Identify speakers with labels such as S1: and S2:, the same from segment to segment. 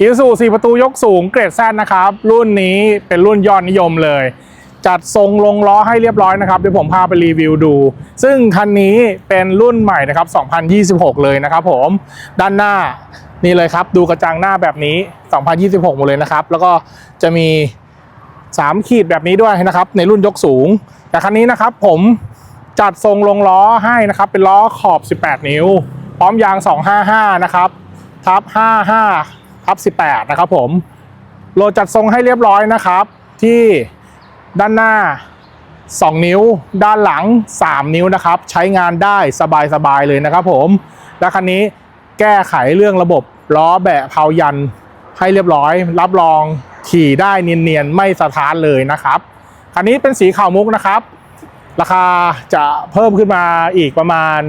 S1: อีซูสี่ประตูยกสูงเกรดแซนะครับ รุ่นนี้เป็นรุ่นยอดนิยมเลย จัดทรงลงล้อให้เรียบร้อยนะครับเดี๋ยวผมพาไปรีวิวดู ซึ่งคันนี้เป็นรุ่นใหม่นะครับ 2026 เลยนะครับผมด้านหน้านี่เลยครับ ดูกระจังหน้าแบบนี้ 2026 หมดเลยนะครับ แล้วก็จะมี 3 ขีดแบบนี้ด้วยนะครับ ในรุ่นยกสูง แต่คันนี้นะครับผมจัดทรงลงล้อให้นะครับ เป็นล้อขอบ 18 นิ้ว พร้อมยาง 255 นะครับทับ55 ทับ18 นะครับผม โหลดจัดทรงให้เรียบร้อยนะครับ ที่ด้านหน้า 2 นิ้ว ด้านหลัง 3 นิ้วนะครับ ใช้งานได้สบายๆเลยนะครับผม และคันนี้แก้ไขเรื่องระบบล้อแบะเพายันให้เรียบร้อย รับรองขี่ได้เนียนๆ ไม่สะท้านเลยนะครับ คันนี้เป็นสีขาวมุกนะครับ ราคาจะเพิ่มขึ้นมาอีกประมาณ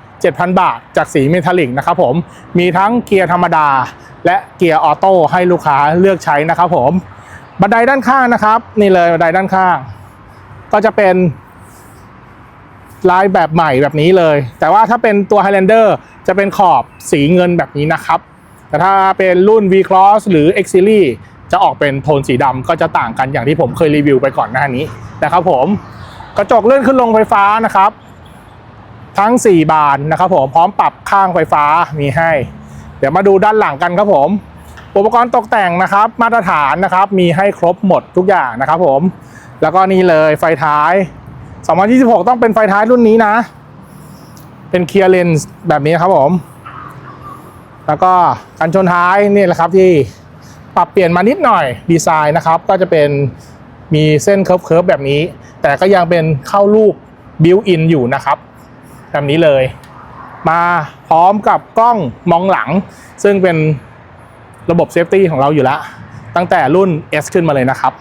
S1: 7,000 บาทจากสีเมทัลลิกนะครับผม มีทั้งเกียร์ธรรมดา และเกียร์ออโต้ให้ลูกค้าเลือกใช้นะครับผมบันไดด้านข้างนะครับ นี่เลยบันไดด้านข้าง ก็จะเป็นลายแบบใหม่แบบนี้เลย แต่ว่าถ้าเป็นตัว Highlander จะเป็นขอบสีเงินแบบนี้นะครับ แต่ถ้าเป็นรุ่น V-Cross หรือ X Series จะออกเป็นโทนสีดำก็จะต่างกันอย่างที่ผมเคยรีวิวไปก่อนหน้านี้นะครับผมกระจกเลื่อนขึ้นลงไฟฟ้านะครับ ทั้ง 4 บานนะครับผมพร้อมปรับข้างไฟฟ้ามีให้ เดี๋ยวมาดูด้านหลังกันครับผม อุปกรณ์ตกแต่งนะครับ มาตรฐานนะครับ มีให้ครบหมดทุกอย่างนะครับผม แล้วก็นี่เลยไฟท้าย 2026 ต้องเป็นไฟท้ายรุ่นนี้นะ เป็นเคลียร์เลนส์แบบนี้ครับผม แล้วก็กันชนท้ายนี่แหละครับที่ปรับเปลี่ยนมานิดหน่อยดีไซน์นะครับ ก็จะเป็นมีเส้นเคิร์ฟๆแบบนี้ แต่ก็ยังเป็นเข้ารูปบิวอินอยู่นะครับ แบบนี้เลย มาพร้อมกับกล้องมองหลัง ซึ่งเป็นระบบเซฟตี้ของเราอยู่แล้ว ตั้งแต่รุ่น S ขึ้นมาเลยนะครับ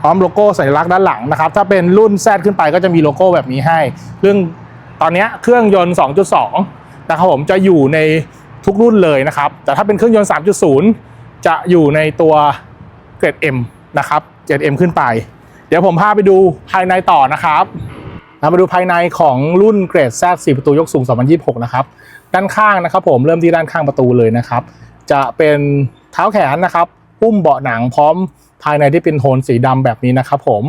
S1: พร้อมโลโก้สัญลักษณ์ด้านหลังนะครับ ถ้าเป็นรุ่น Z ขึ้นไปก็จะมีโลโก้แบบนี้ให้ เรื่องตอนนี้เครื่องยนต์ 2.2 นะครับผมจะอยู่ในทุกรุ่นเลยนะครับ แต่ถ้าเป็นเครื่องยนต์ 3.0 จะอยู่ในตัวเกรด M นะครับ เกรด M ขึ้นไป เดี๋ยวผมพาไปดูภายในต่อนะครับ เรามาดูภายในของรุ่นเกรดแซ4ประตูยกสูง 2026 นะครับ ด้านข้างนะครับผมเริ่มที่ด้านข้างประตูเลยนะครับ จะเป็นเท้าแขนนะครับพุ่มเบาะหนังพร้อมภายในที่เป็นโทนสีดำแบบนี้นะครับผม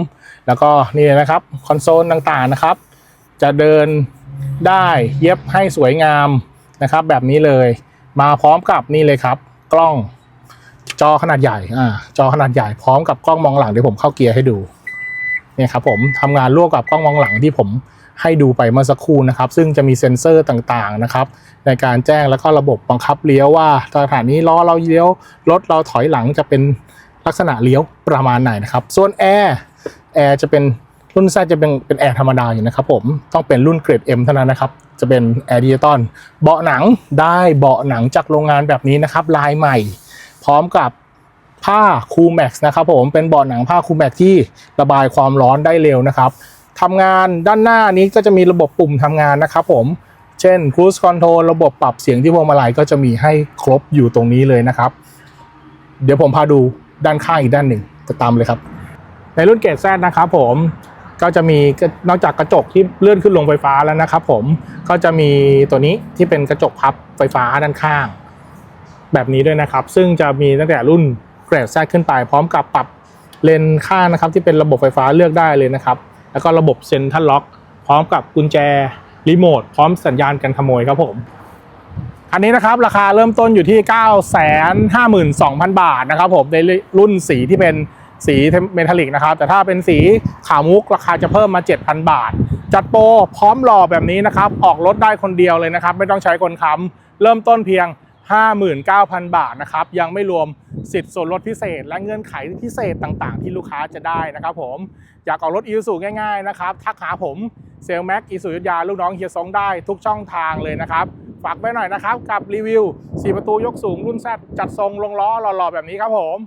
S1: แล้วก็นี่นะครับคอนโซลต่างๆนะครับ จะเดินได้เย็บให้สวยงามนะครับแบบนี้เลย มาพร้อมกับนี่เลยครับ กล้องจอขนาดใหญ่อ่าจอขนาดใหญ่พร้อมกับกล้องมองหลังเดี๋ยวผมเข้าเกียร์ให้ดู เนี่ยครับผมทำงานร่วมกับกล้องมองหลังที่ผมให้ดูไปเมื่อสักครู่นะครับ ซึ่งจะมีเซ็นเซอร์ต่างๆนะครับ ในการแจ้งแล้วก็ระบบบังคับเลี้ยวว่าสถานีล้อเราเลี้ยวรถเราถอยหลังจะเป็นลักษณะเลี้ยวประมาณไหนนะครับ ส่วนแอร์แอร์จะเป็นรุ่นแซจะเป็นเป็นแอร์ธรรมดาอยู่นะครับผมต้องเป็นรุ่นเกรด M เท่านั้นนะครับ จะเป็นแอร์ดิจิตอลเบาะหนังได้เบาะหนังจากโรงงานแบบนี้นะครับ ลายใหม่ พร้อมกับ ผ้าคูแม็กซ์นะครับผมเป็นเบาะหนังผ้าคูแม็กซ์ที่ระบายความร้อนได้เร็วนะครับทำงานด้านหน้านี้ก็จะมีระบบปุ่มทำงานนะครับผมเช่น Cruise Control ระบบปรับเสียงที่พวงมาลัยก็จะมีให้ครบอยู่ตรงนี้เลยนะครับ เดี๋ยวผมพาดูด้านข้างอีกด้านหนึ่งจะตามเลยครับ ในรุ่นเกรดแซนะครับผมก็จะมีนอกจากกระจกที่เลื่อนขึ้นลงไฟฟ้าแล้วนะครับผมก็จะมีตัวนี้ที่เป็นกระจกพับไฟฟ้าด้านข้าง แบบนี้ด้วยนะครับ ซึ่งจะมีตั้งแต่รุ่น รดแซขึ้นไป พร้อมกับปรับเลนข้างนะครับ ที่เป็นระบบไฟฟ้าเลือกได้เลยนะครับ แล้วก็ระบบเซ็นทรัลล็อก พร้อมกับกุญแจรีโมทพร้อมสัญญาณกันขโมยครับผมอันนี้นะครับราคาเริ่มต้นอยู่ที่ 952,000 บาทนะครับผมในรุ่นสีที่เป็นสีเมทัลลิกนะครับ แต่ถ้าเป็นสีขาวมุกราคาจะเพิ่มมา 7,000 บาท จัดโปรพร้อมหล่อแบบนี้นะครับ ออกรถได้คนเดียวเลยนะครับ ไม่ต้องใช้คนค้ำเริ่มต้นเพียง 59,000 บาทนะครับ ยังไม่รวม สิทธิ์ส่วนลดพิเศษ และเงื่อนไขพิเศษต่างๆ ที่ลูกค้าจะได้นะครับผม อยากออกรถอีซูง่ายๆนะครับทักหาผมเซลแม็กอีซูยุทธยาลูกน้องเฮียซงได้ทุกช่องทางเลยนะครับฝากไว้หน่อยนะครับ กับรีวิว 4 ประตูยกสูงรุ่นแซดจัดทรงลงล้อหล่อๆแบบนี้ครับผม